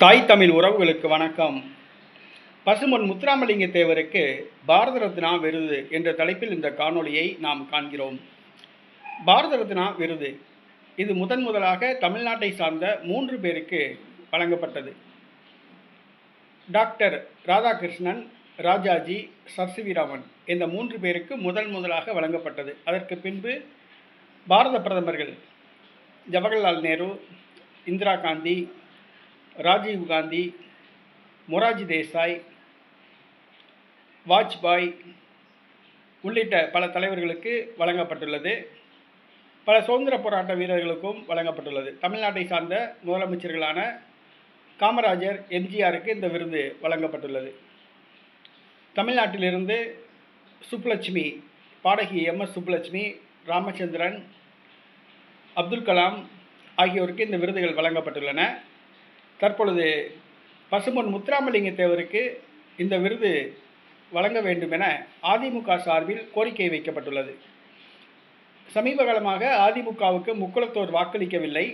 தாய் தமிழ் உறவுகளுக்கு வணக்கம். பசுமன் முத்துராமலிங்க தேவருக்கு பாரத ரத்னா விருது என்ற தலைப்பில் இந்த காணொளியை நாம் காண்கிறோம். பாரத ரத்னா விருது. இது முதன் முதலாக தமிழ்நாட்டை சார்ந்த மூன்று பேருக்கு வழங்கப்பட்டது. டாக்டர் ராதாகிருஷ்ணன் ராஜாஜி சர்சிவிராமன் இந்த மூன்று பேருக்கு முதல் முதலாக வழங்கப்பட்டது. அதற்கு பின்பு பாரத பிரதமர்கள் ஜவஹர்லால் நேரு இந்திரா காந்தி ராஜீவ் காந்தி மொராஜி தேசாய் வாஜ்பாய் உள்ளிட்ட பல தலைவர்களுக்கு வழங்கப்பட்டுள்ளது. பல சுதந்திர போராட்ட வீரர்களுக்கும் வழங்கப்பட்டுள்ளது. தமிழ்நாட்டை சார்ந்த முதலமைச்சர்களான காமராஜர் எம்ஜிஆருக்கு இந்த விருது வழங்கப்பட்டுள்ளது. தமிழ்நாட்டிலிருந்து சுப்புலட்சுமி பாடகி எம் எஸ் சுப்புலட்சுமி ராமச்சந்திரன் அப்துல் கலாம் ஆகியோருக்கு இந்த விருதுகள் வழங்கப்பட்டுள்ளன. தற்பொழுது பசும்பொன் முத்துராமலிங்க தேவருக்கு இந்த விருது வழங்க வேண்டும் என அதிமுக சார்பில் கோரிக்கை வைக்கப்பட்டுள்ளது. சமீப காலமாக அதிமுகவுக்கு முக்குளத்தோர் வாக்களிக்கவில்லை.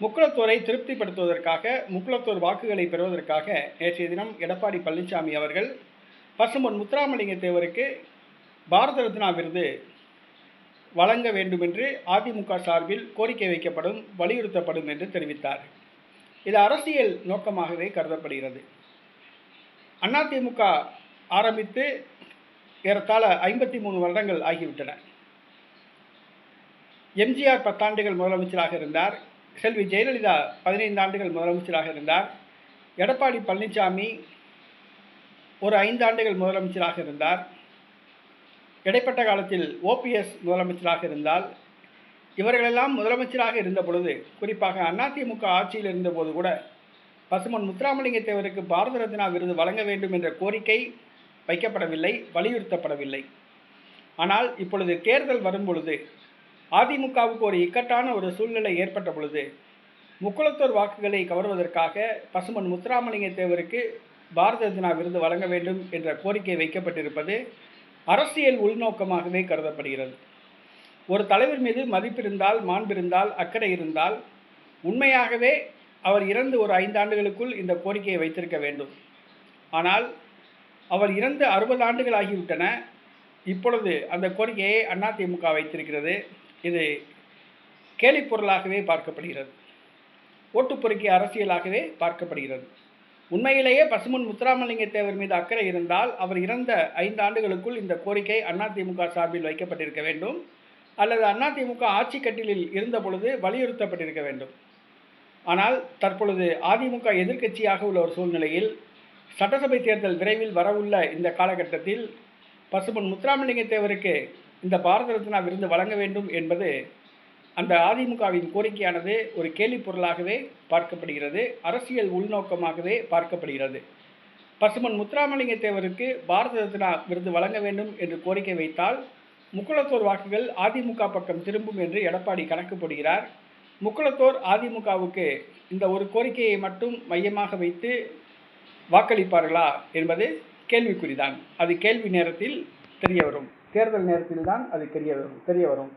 முக்குளத்தோரை திருப்திப்படுத்துவதற்காக முக்குளத்தோர் வாக்குகளை பெறுவதற்காக நேற்றைய தினம் எடப்பாடி பழனிசாமி அவர்கள் பசும்பொன் முத்துராமலிங்க தேவருக்கு பாரத ரத்னா விருது வழங்க வேண்டும் என்று அதிமுக சார்பில் கோரிக்கை வைக்கப்படும் வலியுறுத்தப்படும் என்று தெரிவித்தார். இது அரசியல் நோக்கமாகவே கருதப்படுகிறது. அதிமுக ஆரம்பித்து ஏறத்தாழ ஐம்பத்தி மூணு வருடங்கள் ஆகிவிட்டன. எம்ஜிஆர் பத்தாண்டுகள் முதலமைச்சராக இருந்தார். செல்வி ஜெயலலிதா பதினைந்து ஆண்டுகள் முதலமைச்சராக இருந்தார். எடப்பாடி பழனிசாமி ஒரு ஐந்து ஆண்டுகள் முதலமைச்சராக இருந்தார். இடைப்பட்ட காலத்தில் ஓபிஎஸ் முதலமைச்சராக இருந்தால் இவர்களெல்லாம் முதலமைச்சராக இருந்த பொழுது குறிப்பாக அதிமுக ஆட்சியில் இருந்தபோது கூட பசுமன் முத்துராமலிங்க தேவருக்கு பாரத ரத்னா விருது வழங்க வேண்டும் என்ற கோரிக்கை வைக்கப்படவில்லை வலியுறுத்தப்படவில்லை. ஆனால் இப்பொழுது தேர்தல் வரும் பொழுது அதிமுகவுக்கு ஒரு இக்கட்டான ஒரு சூழ்நிலை ஏற்பட்ட பொழுது முக்குளத்தோர் வாக்குகளை கவர்வதற்காக பசுமன் முத்துராமலிங்க தேவருக்கு பாரத ரத்னா விருது வழங்க வேண்டும் என்ற கோரிக்கை வைக்கப்பட்டிருப்பது அரசியல் உள்நோக்கமாகவே கருதப்படுகிறது. ஒரு தலைவர் மீது மதிப்பிருந்தால் மாண்பிருந்தால் அக்கறை இருந்தால் உண்மையாகவே அவர் இறந்து ஒரு ஐந்து ஆண்டுகளுக்குள் இந்த கோரிக்கையை வைத்திருக்க வேண்டும். ஆனால் அவர் இறந்து அறுபது ஆண்டுகள் ஆகிவிட்டன. இப்பொழுது அந்த கோரிக்கையை அதிமுக வைத்திருக்கிறது. இது கேலிப்பொருளாகவே பார்க்கப்படுகிறது. ஓட்டுப்பொறுக்கி அரசியலாகவே பார்க்கப்படுகிறது. உண்மையிலேயே பசுமன் முத்துராமலிங்க தேவர் மீது அக்கறை இருந்தால் அவர் இறந்த ஐந்து ஆண்டுகளுக்குள் இந்த கோரிக்கை அதிமுக சார்பில் வைக்கப்பட்டிருக்க வேண்டும். அல்லது அதிமுக ஆட்சி கட்டிலில் இருந்த பொழுது வலியுறுத்தப்பட்டிருக்க வேண்டும். ஆனால் தற்பொழுது அதிமுக எதிர்க்கட்சியாக உள்ள ஒரு சூழ்நிலையில் சட்டசபை தேர்தல் விரைவில் வரவுள்ள இந்த காலகட்டத்தில் பசுமன் முத்துராமலிங்க தேவருக்கு இந்த பாரத ரத்னா விருது வழங்க வேண்டும் என்பது அந்த அதிமுகவின் கோரிக்கையானது ஒரு கேலிப் பொருளாகவே பார்க்கப்படுகிறது. அரசியல் உள்நோக்கமாகவே பார்க்கப்படுகிறது. பசுமன் முத்துராமலிங்க தேவருக்கு பாரத ரத்னா விருது வழங்க வேண்டும் என்று கோரிக்கை வைத்தால் முக்குளத்தோர் வாக்குகள் அதிமுக பக்கம் திரும்பும் என்று எடப்பாடி கணக்கு போடுகிறார் முக்குளத்தோர் அதிமுகவுக்கு இந்த ஒரு கோரிக்கையை மட்டும் மையமாக வைத்து வாக்களிப்பார்களா என்பது கேள்விக்குறிதான். அது கேள்வி நேரத்தில் தெரிய வரும் தேர்தல் நேரத்தில் தான் அது தெரிய வரும். தெரிய வரும்.